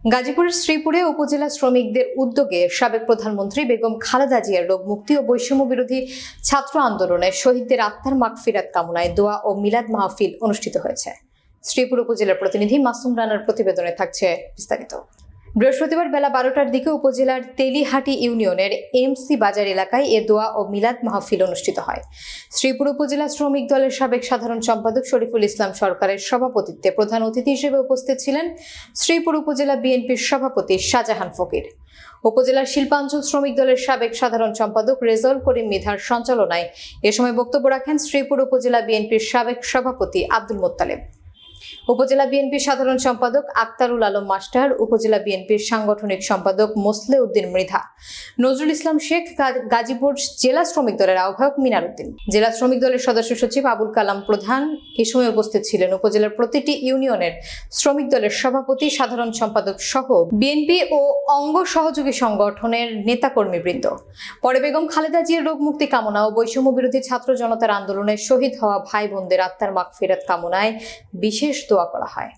গাজীপুরের শ্রীপুরে উপজেলা শ্রমিকদের উদ্যোগে সাবেক প্রধানমন্ত্রী বেগম খালেদা জিয়ার রোগ মুক্তি ও বৈষম্য বিরোধী ছাত্র আন্দোলনে শহীদদের আত্মার মাগফিরাত কামনায় দোয়া ও মিলাদ মাহফিল অনুষ্ঠিত হয়েছে। শ্রীপুর উপজেলার প্রতিনিধি মাসুম রানার প্রতিবেদনে থাকছে বিস্তারিত। বৃহস্পতিবার বেলা বারোটার দিকে উপজেলার তেলিহাটি ইউনিয়নের এমসি বাজার এলাকায় এ দোয়া ও মিলাদ মাহফিল অনুষ্ঠিত হয়। শ্রীপুর উপজেলা শ্রমিক দলের সাবেক সাধারণ সম্পাদক শরীফুল ইসলাম সরকারের সভাপতিত্বে প্রধান অতিথি হিসেবে উপস্থিত ছিলেন শ্রীপুর উপজেলা বিএনপির সভাপতি শাহজাহান ফকির। উপজেলার শিল্পাঞ্চল শ্রমিক দলের সাবেক সাধারণ সম্পাদক রেজল করিম মিধার সঞ্চালনায় এ সময় বক্তব্য রাখেন শ্রীপুর উপজেলা বিএনপির সাবেক সভাপতি আব্দুল মোত্তালেব। উপজেলা বিএনপির সাধারণ সম্পাদক আক্তারুল আলম মাস্টার, উপজেলা বিএনপির সাংগঠনিক সম্পাদক মোসলে উদ্দিন মৃধা, নজরুল ইসলাম শেখ গাজীপুর জেলা শ্রমিক দলের আহ্বায়ক মিনার উদ্দিন জেলা শ্রমিক দলের সদস্য সচিব আবুল কালাম প্রধান এ সময় উপস্থিত ছিলেন উপজেলার প্রতিটি ইউনিয়নের শ্রমিক দলের সভাপতি, সাধারণ সম্পাদক সহ বিএনপি ও অঙ্গ সহযোগী সংগঠনের নেতাকর্মীবৃন্দ। পরে বেগম খালেদা জিয়ার রোগ মুক্তি কামনা ও বৈষম্য বিরোধী ছাত্র জনতার আন্দোলনে শহীদ হওয়া ভাই বোনদের আত্মার মাগফিরাত কামনায় বিশেষ দোয়া করা হয়।